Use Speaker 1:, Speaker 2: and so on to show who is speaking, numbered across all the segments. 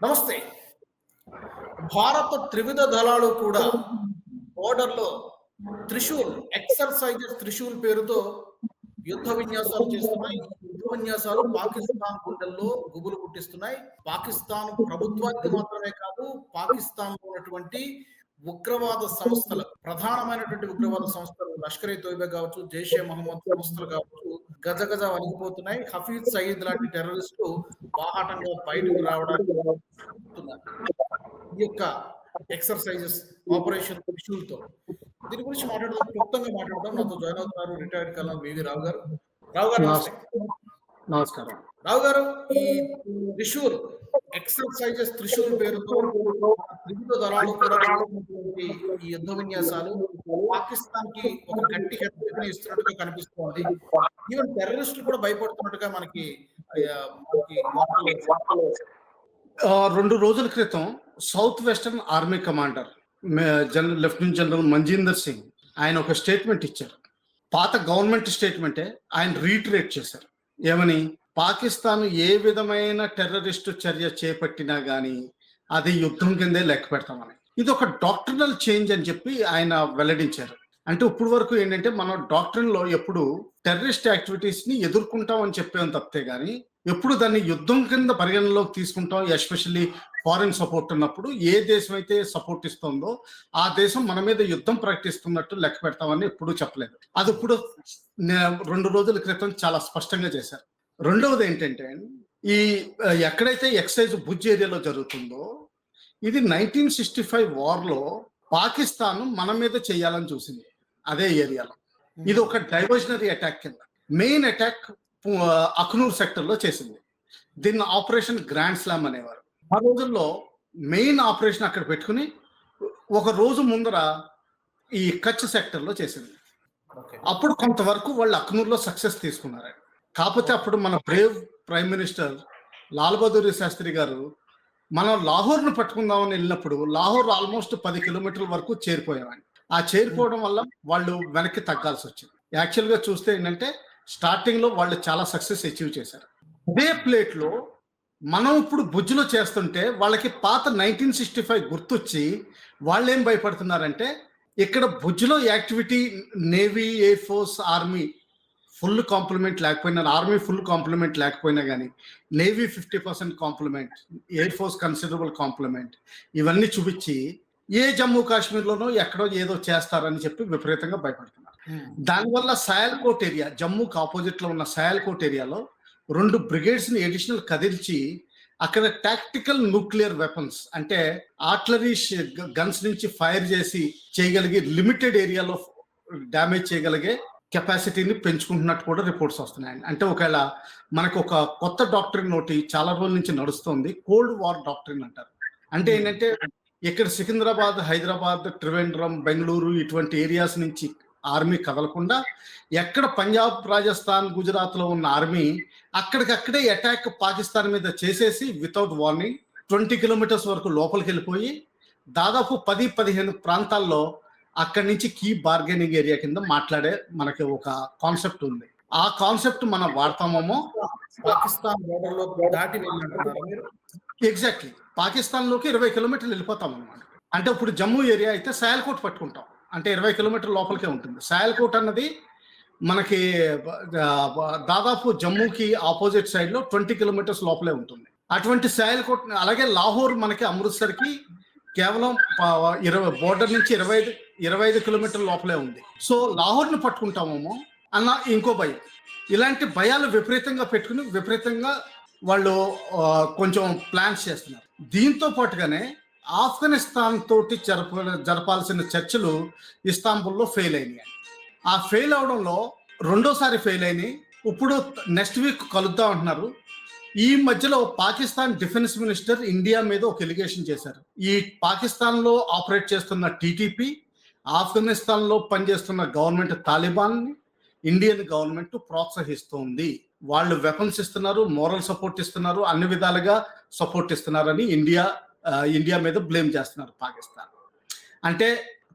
Speaker 1: నమస్తే. భారత త్రివిధ దళాలు కూడా బోర్డర్లో త్రిశూల్ ఎక్సర్సైజెస్ త్రిశూల్ పేరుతో యుద్ధ విన్యాసాలు చేస్తున్నాయి. యుద్ధ విన్యాసాలు పాకిస్తాన్ గుండెల్లో గుబులు పుట్టిస్తున్నాయి. పాకిస్తాన్ ప్రభుత్వానికి మాత్రమే కాదు పాకిస్తాన్లో ఉన్నటువంటి ఉగ్రవాద సంస్థలు ప్రధానమైనటువంటి ఉగ్రవాద సంస్థలు లష్కర్ ఈ తోయిబే కావచ్చు జైషే మహమ్మద్ సంస్థలు కావచ్చు గజ గజ వణిగిపోతున్నాయి హఫీజ్ సయీద్ లాంటి టెర్రరిస్టులు బాహాటంగా బయటకు రావడానికి. ఈ యొక్క ఎక్సర్సైజెస్ ఆపరేషన్తో దీని గురించి మాట్లాడదాం క్లుప్తంగా మాట్లాడదాం. నాతో జాయిన్ అవుతున్నారు రిటైర్డ్ కలం వివి రావు గారు. రావు గారు
Speaker 2: నమస్కారం.
Speaker 1: రావు గారు ఈ త్రిశూల్ ఎక్సర్సైజెస్ త్రిశూల్ పేరుతో త్రివిధ దళాలు కూడా ఈ యుద్ధ విన్యాసాలు పాకిస్తాన్కి ఒక గట్టి హెచ్చరికను ఇస్తున్నట్టుగా కనిపిస్తోంది. ఈవెన్ టెర్రరిస్టులు కూడా భయపడుతున్నట్టుగా మనకి
Speaker 2: రెండు రోజుల క్రితం south western army commander general lieutenant general Manjinder Singh ఆయన ఒక స్టేట్మెంట్ ఇచ్చారు. పాత గవర్నమెంట్ స్టేట్మెంటే ఆయన రీట్రేట్ చేశారు. ఏమని? పాకిస్తాన్ ఏ విధమైన టెర్రరిస్ట్ చర్య చేపట్టినా కానీ అది యుద్ధం కిందే లెక్క పెడతామని. ఇది ఒక డాక్టర్నల్ చేంజ్ అని చెప్పి ఆయన వెల్లడించారు. అంటే ఇప్పుడు వరకు ఏంటంటే మనం డాక్టరీన్లో ఎప్పుడు టెర్రరిస్ట్ యాక్టివిటీస్ని ఎదుర్కొంటాం అని చెప్పాం తప్పితే గానీ ఎప్పుడు దాన్ని యుద్ధం కింద పరిగణలోకి తీసుకుంటాం ఎస్పెషల్లీ ఫారిన్ సపోర్ట్ ఉన్నప్పుడు ఏ దేశం అయితే సపోర్ట్ ఇస్తుందో ఆ దేశం మన మీద యుద్ధం ప్రకటిస్తున్నట్టు లెక్క పెడతామని ఎప్పుడూ చెప్పలేదు. అది ఇప్పుడు రెండు రోజుల క్రితం చాలా స్పష్టంగా చేశారు. రెండవది ఏంటంటే ఈ ఎక్కడైతే ఎక్సైజ్ భుజ్ ఏరియాలో జరుగుతుందో ఇది నైన్టీన్ సిక్స్టీ ఫైవ్ వార్లో పాకిస్తాన్ మన మీద చేయాలని చూసింది అదే ఏరియాలో. ఇది ఒక డైవర్షనరీ అటాక్ కింద. మెయిన్ అటాక్ అఖ్నూర్ సెక్టర్లో చేసింది. దీన్ని ఆపరేషన్ గ్రాండ్ స్లామ్ అనేవారు. ఆ రోజుల్లో మెయిన్ ఆపరేషన్ అక్కడ పెట్టుకుని ఒక రోజు ముందర ఈ కచ్ సెక్టర్లో చేసింది అప్పుడు కొంతవరకు వాళ్ళు అఖ్నూర్లో సక్సెస్ తీసుకున్నారు కాకపోతే అప్పుడు మన brave prime minister Lal Bahadur Shastri garu మనం లాహోర్ను పట్టుకుందామని వెళ్ళినప్పుడు లాహోర్ ఆల్మోస్ట్ పది కిలోమీటర్ల వరకు చేరిపోయామని ఆ చేరిపోవడం వల్ల వాళ్ళు వెనక్కి తగ్గాల్సి వచ్చింది. యాక్చువల్గా చూస్తే ఏంటంటే స్టార్టింగ్లో వాళ్ళు చాలా సక్సెస్ అచీవ్ చేశారు. అదే ప్లేట్లో మనం ఇప్పుడు బుజ్జులో చేస్తుంటే వాళ్ళకి పాత నైన్టీన్ సిక్స్టీ ఫైవ్ గుర్తొచ్చి వాళ్ళు ఏం భయపడుతున్నారంటే ఇక్కడ భుజ్లో activity navy air force army full complement లేకపోయినా ఆర్మీ ఫుల్ కాంప్లిమెంట్ లేకపోయినా కానీ navy fifty percent complement air force considerable complement ఇవన్నీ చూపించి ఏ జమ్మూ కాశ్మీర్లోనో ఎక్కడో ఏదో చేస్తారని చెప్పి విపరీతంగా భయపడుతున్నారు. దానివల్ల సయాల్కోట్ ఏరియా జమ్మూకి ఆపోజిట్లో ఉన్న సయాల్కోట్ ఏరియాలో రెండు బ్రిగేడ్స్ని ఎడిషనల్ కదిల్చి అక్కడ టాక్టికల్ న్యూక్లియర్ వెపన్స్ అంటే ఆర్టిలరీ గన్స్ నుంచి ఫైర్ చేసి చేయగలిగే లిమిటెడ్ ఏరియాలో డ్యామేజ్ చేయగలిగే కెపాసిటీని పెంచుకుంటున్నట్టు కూడా రిపోర్ట్స్ వస్తున్నాయండి. అంటే ఒకవేళ మనకు ఒక కొత్త డాక్టరీన్ నోటి చాలా రోజుల నుంచి నడుస్తుంది కోల్డ్ వార్ డాక్టరీన్ అంటారు. అంటే ఏంటంటే ఇక్కడ సికింద్రాబాద్ హైదరాబాద్ త్రివేంద్రం బెంగళూరు ఇటువంటి ఏరియాస్ నుంచి ఆర్మీ కదలకుండా ఎక్కడ పంజాబ్ రాజస్థాన్ గుజరాత్లో ఉన్న ఆర్మీ అక్కడికక్కడే అటాక్ పాకిస్తాన్ మీద చేసేసి వితౌట్ వార్నింగ్ ట్వంటీ కిలోమీటర్స్ వరకు లోపలికి వెళ్ళిపోయి దాదాపు పది పదిహేను ప్రాంతాల్లో అక్కడి నుంచి కీ బార్గెనింగ్ ఏరియా కింద మాట్లాడే మనకి ఒక కాన్సెప్ట్ ఉంది. ఆ కాన్సెప్ట్ మనం వాడతామేమో
Speaker 1: పాకిస్తాన్ బోర్డర్లో దాటి
Speaker 2: ఎగ్జాక్ట్లీ పాకిస్తాన్లోకి ఇరవై కిలోమీటర్లు వెళ్ళిపోతాం అనమాట అంటే ఇప్పుడు జమ్మూ ఏరియా అయితే సయాల్కోట్ పట్టుకుంటాం. అంటే ఇరవై కిలోమీటర్ లోపలికే ఉంటుంది. సయాల్కోట్ అన్నది మనకి దాదాపు జమ్మూకి ఆపోజిట్ సైడ్లో ట్వంటీ కిలోమీటర్స్ లోపలే ఉంటుంది. అటువంటి సయాల్కోట్ అలాగే లాహోర్ మనకి అమృత్సర్కి కేవలం ఇరవై బోర్డర్ నుంచి ఇరవై ఐదు ఇరవై ఐదు కిలోమీటర్ల లోపలే ఉంది. సో లాహోర్ను పట్టుకుంటామేమో అన్న ఇంకో భయం. ఇలాంటి భయాలు విపరీతంగా పెట్టుకుని విపరీతంగా వాళ్ళు కొంచెం ప్లాన్స్ చేస్తున్నారు. దీంతో పాటుగానే ఆఫ్ఘనిస్తాన్ తోటి జరప జరపాల్సిన చర్చలు ఇస్తాంబుల్లో ఫెయిల్ అయినాయి. ఆ ఫెయిల్ అవడంలో రెండోసారి ఫెయిల్ అయినాయి. ఇప్పుడు నెక్స్ట్ వీక్ కలుద్దాం అంటున్నారు. ఈ మధ్యలో పాకిస్తాన్ డిఫెన్స్ మినిస్టర్ ఇండియా మీద ఒక ఎలిగేషన్ చేశారు. ఈ పాకిస్తాన్లో ఆపరేట్ చేస్తున్న టీటీపీ ఆఫ్ఘనిస్తాన్లో పనిచేస్తున్న గవర్నమెంట్ తాలిబాన్ని ఇండియన్ గవర్నమెంట్ ప్రోత్సహిస్తోంది. వాళ్ళు వెపన్స్ ఇస్తున్నారు మోరల్ సపోర్ట్ ఇస్తున్నారు అన్ని విధాలుగా సపోర్ట్ ఇస్తున్నారని ఇండియా ఇండియా మీద బ్లేమ్ చేస్తున్నారు పాకిస్తాన్. అంటే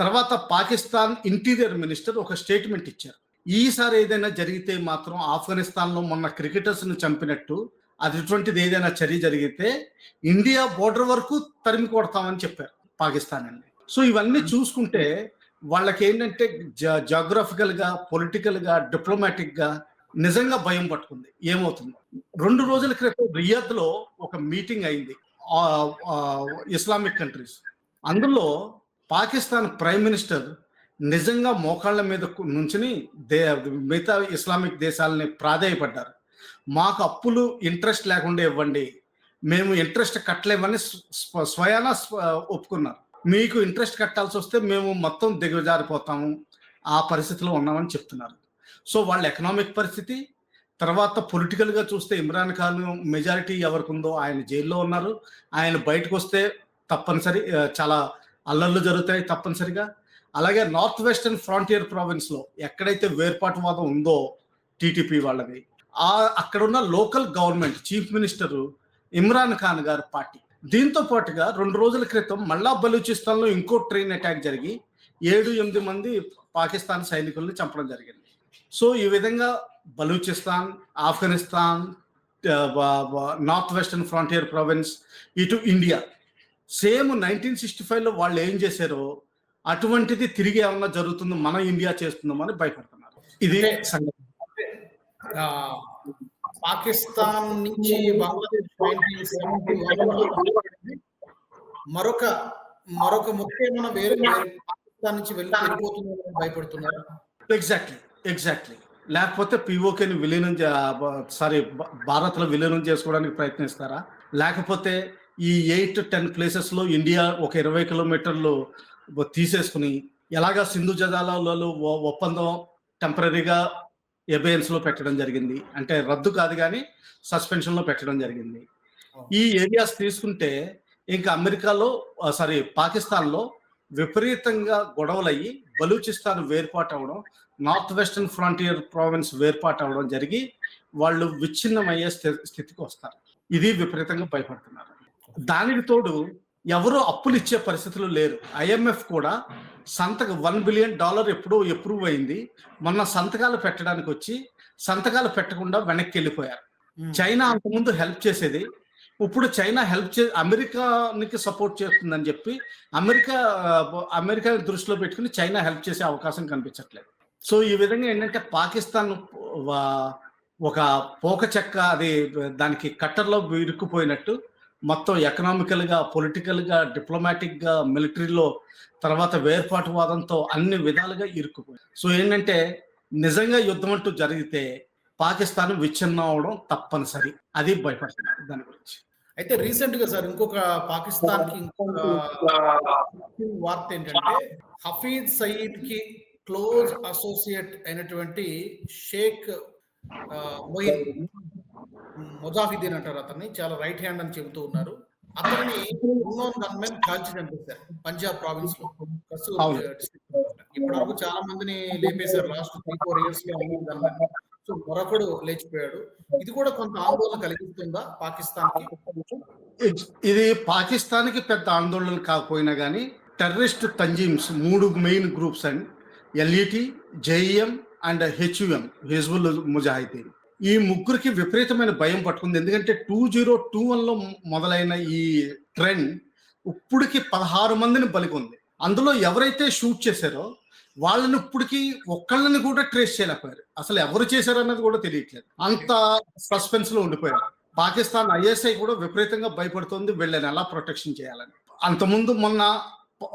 Speaker 2: తర్వాత పాకిస్తాన్ ఇంటీరియర్ మినిస్టర్ ఒక స్టేట్మెంట్ ఇచ్చారు. ఈసారి ఏదైనా జరిగితే మాత్రం ఆఫ్ఘనిస్తాన్లో మొన్న క్రికెటర్స్ని చంపినట్టు అటువంటిది ఏదైనా చర్య జరిగితే ఇండియా బోర్డర్ వరకు తరిమి కొడతామని చెప్పారు పాకిస్తాన్ అండి సో ఇవన్నీ చూసుకుంటే వాళ్ళకి ఏంటంటే జాగ్రఫికల్గా పొలిటికల్గా డిప్లొమాటిక్గా నిజంగా భయం పట్టుకుంది. ఏమవుతుందో? రెండు రోజుల క్రితం రియాద్లో ఒక మీటింగ్ అయింది. Islamic countries. అందులో పాకిస్తాన్ ప్రైమ్ మినిస్టర్ నిజంగా మోకాళ్ళ మీద నుంచుని దే మిగతా ఇస్లామిక్ దేశాలని ప్రాధాయపడ్డారు. మాకు అప్పులు ఇంట్రెస్ట్ లేకుండా ఇవ్వండి. మేము ఇంట్రెస్ట్ కట్టలేమని స్వ- స్వయాన ఒప్పుకున్నారు. మీకు ఇంట్రెస్ట్ కట్టాల్సి వస్తే మేము మొత్తం దిగజారిపోతాము. ఆ పరిస్థితిలో ఉన్నామని చెప్తున్నారు. సో వాళ్ళ ఎకనామిక్ పరిస్థితి తర్వాత పొలిటికల్గా చూస్తే ఇమ్రాన్ ఖాన్ మెజారిటీ ఎవరికి ఉందో ఆయన జైల్లో ఉన్నారు. ఆయన బయటకు వస్తే తప్పనిసరి చాలా అల్లర్లు జరుగుతాయి తప్పనిసరిగా. అలాగే నార్త్ వెస్టర్న్ ఫ్రాంటియర్ ప్రావిన్స్లో ఎక్కడైతే ఎక్కడైతే వేర్పాటువాదం ఉందో టీటీపీ వాళ్ళది ఆ అక్కడున్న local government chief minister Imran Khan garu party. దీంతో పాటుగా రెండు రోజుల క్రితం మళ్ళా బలూచిస్తాన్లో ఇంకో ట్రైన్ అటాక్ జరిగి ఏడు ఎనిమిది మంది పాకిస్తాన్ సైనికుల్ని చంపడం జరిగింది. సో ఈ విధంగా Balochistan Afghanistan north western frontier province ఇటు ఇండియా సేమ్ నైన్టీన్ సిక్స్టీ ఫైవ్లో వాళ్ళు ఏం చేశారో అటువంటిది తిరిగి ఏమన్నా జరుగుతుందో మన ఇండియా చేస్తుందామని భయపడుతున్నారు. ఇది సంగతి
Speaker 1: పాకిస్తాన్ నుంచి బంగ్లాదేశ్ 1971 మరొక మరొక ముఖ్యమైన వేరే పాకిస్తాన్ నుంచి వెళ్ళి వెళ్ళిపోతుందని భయపడుతున్నారు?
Speaker 2: ఎగ్జాక్ట్లీ ఎగ్జాక్ట్లీ లేకపోతే పిఓకేని విలీనం సారీ భారత్లో విలీనం చేసుకోవడానికి ప్రయత్నిస్తారా? లేకపోతే ఈ ఎయిట్ టెన్ ప్లేసెస్లో ఇండియా ఒక ఇరవై కిలోమీటర్లు తీసేసుకుని ఎలాగా సింధు జలాలలో ఒప్పందం టెంపరీగా లో పెట్టడం జరిగింది. అంటే రద్దు కాదు కానీ సస్పెన్షన్లో పెట్టడం జరిగింది. ఈ ఏరియాస్ తీసుకుంటే ఇంకా అమెరికాలో సారీ పాకిస్తాన్లో విపరీతంగా గొడవలయ్యి బలూచిస్తాన్ వేర్పాటు అవడం నార్త్ వెస్టర్న్ ఫ్రాంటియర్ ప్రావిన్స్ వేర్పాటు అవడం జరిగి వాళ్ళు విచ్ఛిన్నమయ్యే స్థి- స్థితికి వస్తారు. ఇది విపరీతంగా భయపడుతున్నారు. దానికి తోడు ఎవరు అప్పులు ఇచ్చే పరిస్థితులు లేరు. ఐఎంఎఫ్ కూడా సంతక వన్ బిలియన్ డాలర్ ఎప్పుడో అప్రూవ్ అయింది. మొన్న సంతకాలు పెట్టడానికి వచ్చి సంతకాలు పెట్టకుండా వెనక్కి వెళ్ళిపోయారు. చైనా అంతకుముందు హెల్ప్ చేసేది. ఇప్పుడు చైనా హెల్ప్ చే అమెరికానికి సపోర్ట్ చేస్తుందని చెప్పి అమెరికా అమెరికా దృష్టిలో పెట్టుకుని చైనా హెల్ప్ చేసే అవకాశం కనిపించట్లేదు. సో ఈ విధంగా ఏంటంటే పాకిస్తాన్ ఒక పోక చెక్క అది దానికి కట్టర్లో ఇరుక్కుపోయినట్టు మొత్తం ఎకనామికల్గా పొలిటికల్గా డిప్లొమాటిక్గా మిలిటరీలో తర్వాత వేర్పాటువాదంతో అన్ని విధాలుగా ఇరుక్కుపోయింది సో ఏంటంటే నిజంగా యుద్ధం అంటూ జరిగితే పాకిస్తాన్ విచ్ఛిన్నం అవడం తప్పనిసరి. అది భయపడుతున్నారు దాని గురించి.
Speaker 1: అయితే రీసెంట్గా సార్ ఇంకొక పాకిస్తాన్కి ఇంకొక వార్త ఏంటంటే హఫీజ్ సయీద్కి క్లోజ్ అసోసియేట్ అయినటువంటి షేక్ మొయిన్ ముజాహిదీన్ అంటారు అతన్ని. చాలా రైట్ హ్యాండ్ అని చెబుతూ ఉన్నారు. అతన్ని ఉన్నోన్ గన్మెన్ కాల్చి చంపేశారు. పంజాబ్
Speaker 2: ప్రావిన్స్లో.
Speaker 1: డిస్ట్రిక్ట్ ఇప్పటి వరకు చాలా మందిని లేపేశారు. లాస్ట్ త్రీ ఫోర్ ఇయర్స్లో ఉన్నోన్ గన్మెన్ సో మరొకడు లేచిపోయాడు. ఇది కూడా కొంత ఆందోళన కలిగిస్తుందా
Speaker 2: పాకిస్తాన్కి ఇది పాకిస్తాన్కి పెద్ద ఆందోళన కాకపోయినా కానీ టెర్రరిస్ట్ తంజీమ్స్ మూడు main groups and LET JEM and HUM Hizbul Mujahideen. ఈ ముగ్గురికి విపరీతమైన భయం పట్టుకుంది. ఎందుకంటే టూ జీరో టూ వన్లో మొదలైన ఈ ట్రెండ్ ఇప్పటికి పదహారు మందిని బలికొంది అందులో ఎవరైతే షూట్ చేశారో వాళ్ళని ఇప్పటికి ఒక్కళ్ళని కూడా ట్రేస్ చేయలేకపోయారు. అసలు ఎవరు చేశారు అన్నది కూడా తెలియట్లేదు. అంత సస్పెన్స్లో ఉండిపోయారు. పాకిస్తాన్ ఐఎస్ఐ కూడా విపరీతంగా భయపడుతుంది. వీళ్ళని ఎలా ప్రొటెక్షన్ చేయాలని. అంతకుముందు మొన్న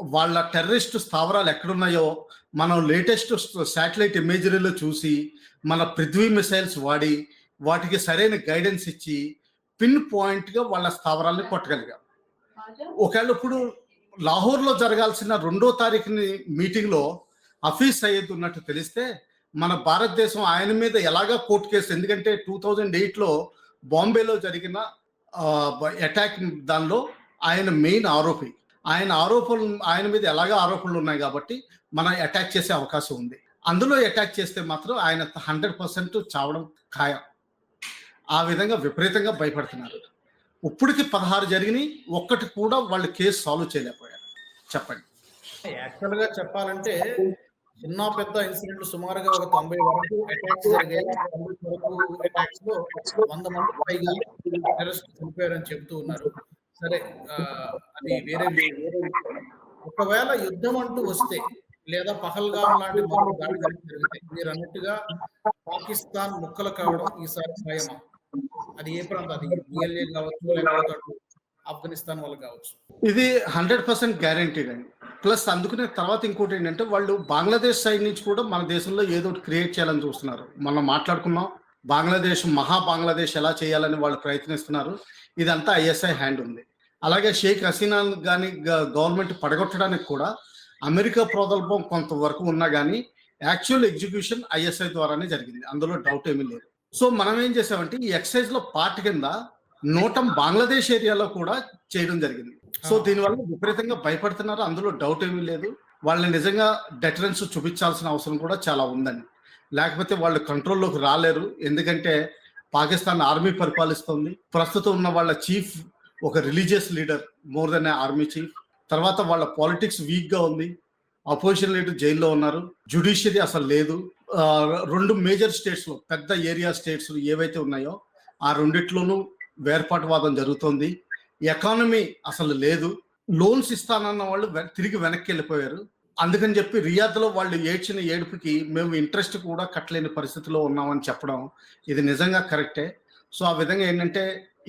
Speaker 2: వాళ్ళ టెర్రరిస్ట్ స్థావరాలు ఎక్కడున్నాయో మనం లేటెస్ట్ శాటిలైట్ ఇమేజరీలో చూసి మన పృథ్వీ మిసైల్స్ వాడి వాటికి సరైన గైడెన్స్ ఇచ్చి పిన్ పాయింట్గా వాళ్ళ స్థావరాల్ని కొట్టగలిగాం. ఒకవేళ ఇప్పుడు లాహోర్లో జరగాల్సిన రెండో తారీఖుని మీటింగ్లో హఫీజ్ సయ్యద్ ఉన్నట్టు తెలిస్తే మన భారతదేశం ఆయన మీద ఎలాగా కోర్టు కేసు ఎందుకంటే టూ థౌజండ్ ఎయిట్లో బాంబేలో జరిగిన అటాక్ దానిలో ఆయన మెయిన్ ఆరోపి. ఆయన ఆరోపణలు ఆయన మీద ఎలాగా ఆరోపణలు ఉన్నాయి కాబట్టి మనం అటాక్ చేసే అవకాశం ఉంది. అందులో అటాక్ చేస్తే మాత్రం ఆయన హండ్రెడ్ పర్సెంట్ చావడం ఖాయం. ఆ విధంగా విపరీతంగా భయపడుతున్నారు. ఇప్పటికి పదహారు జరిగినాయి. ఒక్కటి కూడా వాళ్ళు కేసు సాల్వ్ చేయలేకపోయారు. చెప్పండి.
Speaker 1: యాక్చువల్గా చెప్పాలంటే చిన్న పెద్ద ఇన్సిడెంట్లు సుమారుగా ఒక తొంభై వరకు అటాక్స్ జరిగాయి. వరకు అటాక్స్లో వంద మంది పైగా టెర్రరిస్ట్ చనిపోయారని చెబుతూ ఉన్నారు. సరే అది వేరే ఒకవేళ యుద్ధం అంటూ వస్తే లేదా పహల్గాం లాంటి మరో దాడి జరిగితే మీరు అన్నట్టుగా పాకిస్తాన్ ముక్కలు కావడం ఈసారి ఖాయమా? అది ఏ ప్రాంతం? అది బిఎల్ఏ కావచ్చు లేకపోతే ఆఫ్ఘనిస్తాన్ వాళ్ళు కావచ్చు.
Speaker 2: ఇది హండ్రెడ్ పర్సెంట్ గ్యారంటీడ్ అండి ప్లస్ అందుకునే తర్వాత ఇంకోటి ఏంటంటే వాళ్ళు బంగ్లాదేశ్ సైడ్ నుంచి కూడా మన దేశంలో ఏదో ఒకటి క్రియేట్ చేయాలని చూస్తున్నారు. మనం మాట్లాడుకున్నాం బంగ్లాదేశ్ మహా బంగ్లాదేశ్ ఎలా చేయాలని వాళ్ళు ప్రయత్నిస్తున్నారు. ఇదంతా ఐఎస్ఐ హ్యాండ్ ఉంది. అలాగే షేక్ హసీనా కానీ గవర్నమెంట్ పడగొట్టడానికి కూడా అమెరికా ప్రోదల్పం కొంతవరకు ఉన్నా కానీ యాక్చువల్ ఎగ్జిక్యూషన్ ఐఎస్ఐ ద్వారానే జరిగింది. అందులో డౌట్ ఏమీ లేదు. సో మనం ఏం చేసామంటే ఈ ఎక్సైజ్లో పార్ట్ కింద నోటం బంగ్లాదేశ్ ఏరియాలో కూడా చేయడం జరిగింది. సో దీనివల్ల విపరీతంగా భయపడుతున్నారు. అందులో డౌట్ ఏమీ లేదు. వాళ్ళని నిజంగా డెటరెన్స్ చూపించాల్సిన అవసరం కూడా చాలా ఉందండి. లేకపోతే వాళ్ళు కంట్రోల్లోకి రాలేరు. ఎందుకంటే పాకిస్తాన్ ఆర్మీ పరిపాలిస్తుంది. ప్రస్తుతం ఉన్న వాళ్ళ చీఫ్ ఒక religious leader more than army chief తర్వాత వాళ్ళ పాలిటిక్స్ వీక్గా ఉంది. అపోజిషన్ లీడర్ జైల్లో ఉన్నారు. జ్యుడిషియరీ అసలు లేదు. రెండు మేజర్ స్టేట్స్లో పెద్ద ఏరియా స్టేట్స్ ఏవైతే ఉన్నాయో ఆ రెండిట్లోనూ వేర్పాటువాదం జరుగుతోంది. ఎకానమీ అసలు లేదు. లోన్స్ ఇస్తానన్న వాళ్ళు తిరిగి వెనక్కి వెళ్ళిపోయారు. అందుకని చెప్పి రియాద్లో వాళ్ళు ఏడ్చిన ఏడుపుకి మేము ఇంట్రెస్ట్ కూడా కట్టలేని పరిస్థితిలో ఉన్నామని చెప్పడం ఇది నిజంగా కరెక్టే సో ఆ విధంగా ఏంటంటే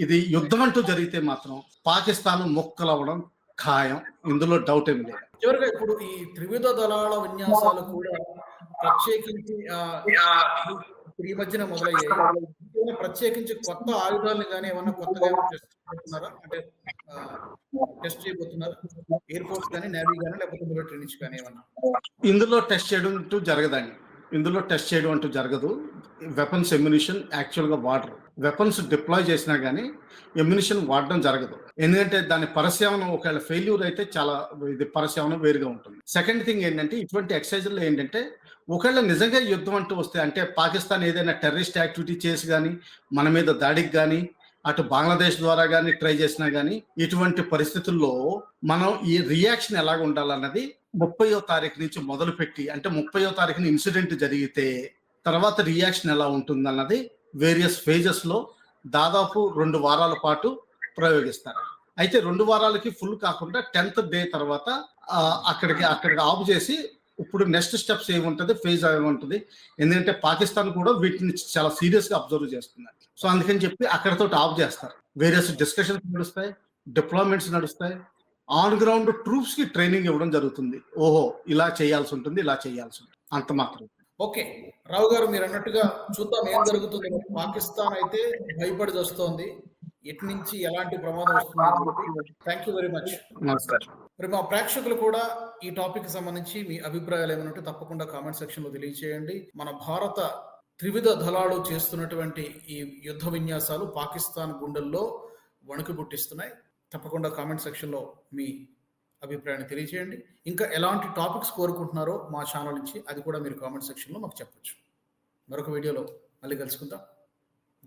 Speaker 2: ఇది యుద్ధం అంటూ జరిగితే మాత్రం పాకిస్తాన్ మొక్కలవ్వడం ఖాయం. ఇందులో డౌట్ ఏమి లేదు.
Speaker 1: చివరిగా ఇప్పుడు ఈ త్రివిధ దళాల విన్యాసాలు కూడా ప్రత్యేకించి ఈ మధ్యన మొదలయ్యాయి. ప్రత్యేకించి కొత్త ఆయుధాలను కానీ ఏమన్నా కొత్తగా టెస్ట్ చేయబోతున్నారా? అంటే టెస్ట్ చేయబోతున్నారా? ఎయిర్ ఫోర్స్ కానీ నేవీ కానీ లేకపోతే మిలిటరీ నుంచి కానీ ఏమన్నా?
Speaker 2: ఇందులో టెస్ట్ చేయడం జరగదండి. ఇందులో టెస్ట్ చేయడం అంటూ జరగదు. వెపన్స్ ఎమ్యునిషన్ యాక్చువల్గా వాడరు వెపన్స్ డిప్లాయ్ చేసినా కానీ ఎమ్యునిషన్ వాడడం జరగదు. ఎందుకంటే దాని పరస్యావనం ఒకవేళ ఫెయిల్యూర్ అయితే చాలా ఇది పరసేవనం వేరుగా ఉంటుంది. సెకండ్ థింగ్ ఏంటంటే ఇటువంటి ఎక్సర్సైజ్లో ఏంటంటే ఒకవేళ నిజంగా యుద్ధం అంటూ వస్తే అంటే పాకిస్తాన్ ఏదైనా టెర్రరిస్ట్ యాక్టివిటీ చేసి కానీ మన మీద దాడికి కానీ అటు బంగ్లాదేశ్ ద్వారా కానీ ట్రై చేసినా కానీ ఇటువంటి పరిస్థితుల్లో మనం ఈ రియాక్షన్ ఎలాగ ఉండాలన్నది ముప్పయో తారీఖు నుంచి మొదలుపెట్టి అంటే ముప్పయో తారీఖున ఇన్సిడెంట్ జరిగితే తర్వాత రియాక్షన్ ఎలా ఉంటుంది అన్నది వేరియస్ ఫేజెస్లో దాదాపు రెండు వారాల పాటు ప్రయోగిస్తారు. అయితే రెండు వారాలకి ఫుల్ కాకుండా టెన్త్ డే తర్వాత అక్కడికి అక్కడికి ఆఫ్ చేసి ఇప్పుడు నెక్స్ట్ స్టెప్స్ ఏముంటుంది ఫేజ్ ఏముంటుంది ఎందుకంటే పాకిస్తాన్ కూడా వీటిని చాలా సీరియస్గా అబ్జర్వ్ చేస్తుంది. సో అందుకని చెప్పి అక్కడతో ఆఫ్ చేస్తారు. వేరియస్ డిస్కషన్స్ నడుస్తాయి డిప్లాయ్మెంట్స్ నడుస్తాయి ఆన్ గ్రౌండ్ ట్రూప్స్కి ట్రైనింగ్ ఇవ్వడం జరుగుతుంది. ఓహో ఇలా చేయాల్సి ఉంటుంది ఇలా చేయాల్సి ఉంటుంది. అంత మాత్రం
Speaker 1: ఓకే. రావు గారు మీరు అన్నట్టుగా చూద్దాం ఏం జరుగుతుంది. పాకిస్తాన్ అయితే భయపడి వస్తోంది. ఎటు నుంచి ఎలాంటి ప్రమాదం వస్తుంది థ్యాంక్ యూ వెరీ మచ్
Speaker 2: నమస్కారం.
Speaker 1: మరి మా ప్రేక్షకులు కూడా ఈ టాపిక్ సంబంధించి మీ అభిప్రాయాలు ఏమైనా ఉంటే తప్పకుండా కామెంట్ సెక్షన్లో తెలియజేయండి మన భారత త్రివిధ దళాలు చేస్తున్నటువంటి ఈ యుద్ధ విన్యాసాలు పాకిస్తాన్ గుండెల్లో వణుకు పుట్టిస్తున్నాయి. తప్పకుండా కామెంట్ సెక్షన్లో మీ అభిప్రాయాన్ని తెలియజేయండి. ఇంకా ఎలాంటి టాపిక్స్ కోరుకుంటున్నారో మా ఛానల్ నుంచి అది కూడా మీరు కామెంట్ సెక్షన్లో మాకు చెప్పచ్చు. మరొక వీడియోలో మళ్ళీ కలుసుకుందాం.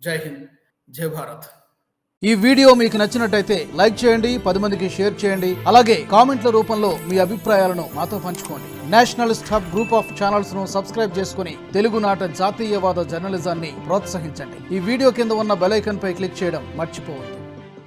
Speaker 1: జై హింద్ జై భారత్.
Speaker 3: ఈ వీడియో మీకు నచ్చినట్టయితే లైక్ చేయండి పది మందికి షేర్ చేయండి. అలాగే కామెంట్ల రూపంలో మీ అభిప్రాయాలను మాతో పంచుకోండి. నేషనలిస్ట్ హబ్ గ్రూప్ ఆఫ్ ఛానల్స్ను సబ్స్క్రైబ్ చేసుకుని తెలుగునాట జాతీయవాద జర్నలిజాన్ని ప్రోత్సహించండి. ఈ వీడియో కింద ఉన్న బెల్ పై క్లిక్ చేయడం మర్చిపోవద్దు.